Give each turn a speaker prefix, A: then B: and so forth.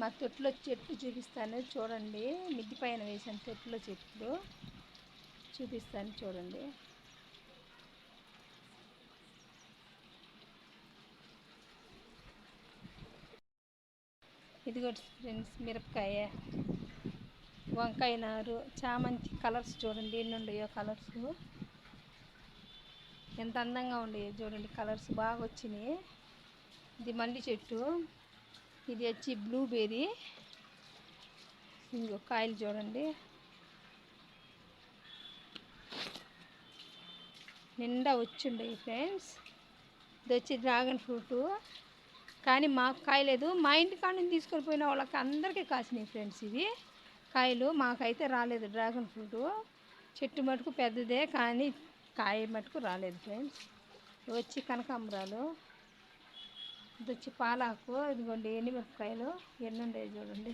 A: మా తొట్టులో చెట్లు చూపిస్తాను. చూడండి. మిద్ది పైన వేసాను తొట్టులో చెట్లు చూపిస్తాను చూడండి. ఇదిగో ఫ్రెండ్స్ మిరపకాయ వంకాయ నారు చామంతి కలర్స్ చూడండి. ఎన్ని ఉన్నాయో కలర్స్. ఎంత అందంగా ఉండేవి చూడండి. కలర్స్ బాగా వచ్చినాయి. ఇది మల్లి చెట్టు. ఇది వచ్చి బ్లూబెర్రీ ఇంకో కాయలు చూడండి. నిండా వచ్చిండే ఫ్రెండ్స్ ఇది వచ్చి డ్రాగన్ ఫ్రూట్ కానీ మాకు కాయలేదు మా ఇంటి నుంచి తీసుకొని పోయిన వాళ్ళకి అందరికీ కాసినాయి ఫ్రెండ్స్ ఇవి. కాయలు మాకైతే రాలేదు డ్రాగన్ ఫ్రూట్ చెట్టు మటుకు పెద్దదే కానీ కాయ మటుకు రాలేదు ఫ్రెండ్స్ వచ్చి కనకాంబరాలు. ఇది వచ్చి పాలాకు ఇదిగోండి ఎండుమిరపకాయలు ఎన్ని ఉండేవి చూడండి.